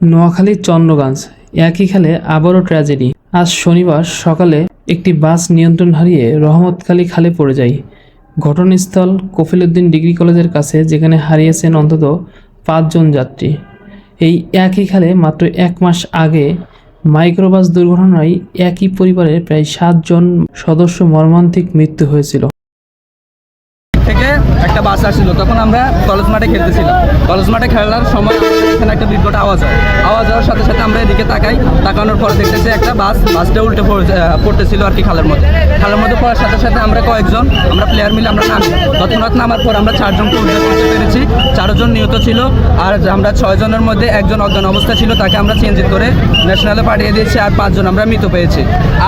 নোয়াখালীর চন্দ্রগঞ্জ, একই খেলে আবারও ট্র্যাজেডি। আজ শনিবার সকালে একটি বাস নিয়ন্ত্রণ হারিয়ে রহমতখালী খালে পড়ে যায়। ঘটনাস্থল কফিলউদ্দিন ডিগ্রি কলেজের কাছে, যেখানে হারিয়েছেন অন্তত পাঁচজন যাত্রী। এই একই খালে মাত্র এক মাস আগে মাইক্রোবাস দুর্ঘটনায় একই পরিবারের প্রায় সাতজন সদস্য মর্মান্তিক মৃত্যু হয়েছিল। থেকে একটা বাস আসছিল, তখন আমরা কলেজ মাঠে খেলতেছিলাম। কলেজ মাঠে খেলার সময় এখানে একটা বিকট আওয়াজ হয়। আওয়াজ হওয়ার সাথে সাথে আমরা এদিকে তাকাই, তাকানোর পর দেখতেছি একটা বাস, বাসটা উল্টে পড়তেছিল আর কি খালের মধ্যে। খালের মধ্যে পড়ার সাথে সাথে আমরা কয়েকজন, আমরা প্লেয়ার মিলে আমরা নামি। তৎক্ষণাৎ নামার পর আমরা চারজনকে উদ্ধার করতে পেরেছি। চারজন নিহত ছিল, আর আমরা ছয়জনের মধ্যে একজন অজ্ঞান অবস্থা ছিল, তাকে আমরা চেঞ্জ করে ন্যাশনালে পাঠিয়ে দিয়েছি, আর পাঁচজন আমরা মৃত পেয়েছি।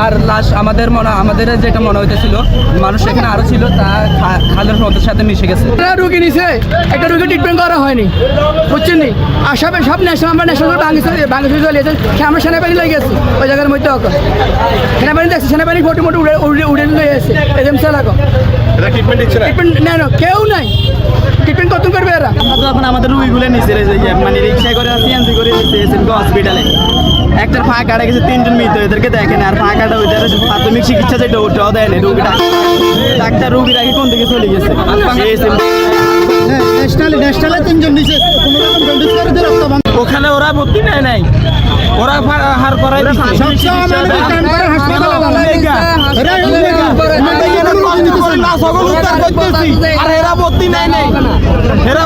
আর লাশ আমাদের মনে, আমাদের যেটা মনে হইতেছিল, মানুষ এখানে আরও ছিল, তা খালের মধ্যে সাথে মিশে গেছে। রুগী নিছে একটা রুগী ট্রিটমেন্ট করা হয়নি। বুঝছেন নি? আর সব সব ন্যাশনাল আমরা ন্যাশনাল বাংলাদেশ বাংলাদেশ চলে গেছে। আমরা সেনাবাহিনী লেগে গেছি ওই জায়গার মধ্যে অকল। সেনাবাহিনী দেখছি সেনাবাহিনী ফটো মোটো উড়ে উড়ে উড়ে নিয়ে গেছে এজেম চালাকো এটা ট্রিটমেন্ট দিচ্ছে না? কেউ নাই। ট্রিটমেন্ট কত করবে এরা? আমরা তো এখন আমাদের রুগীগুলো নিচে মানে রিক্সায় করে সিএনজি করে নিচে হসপিটালে একটার কাটা গেছে তিনজন মৃত এদেরকে দেখেন আর ফাঁকাটা ওইটার প্রাথমিক চিকিৎসা যেটা ওটাও দেয়নি রুগীটা। ডাক্তার রুগীর আগে কোন দিকে চলে গেছে? দিয়ে ওখানে ওরা ভর্তি নেয় নাই। ওরা হার করাই সকল উদ্ধার করতেছি। আর এরা ভর্তি নেয় নাই। এরা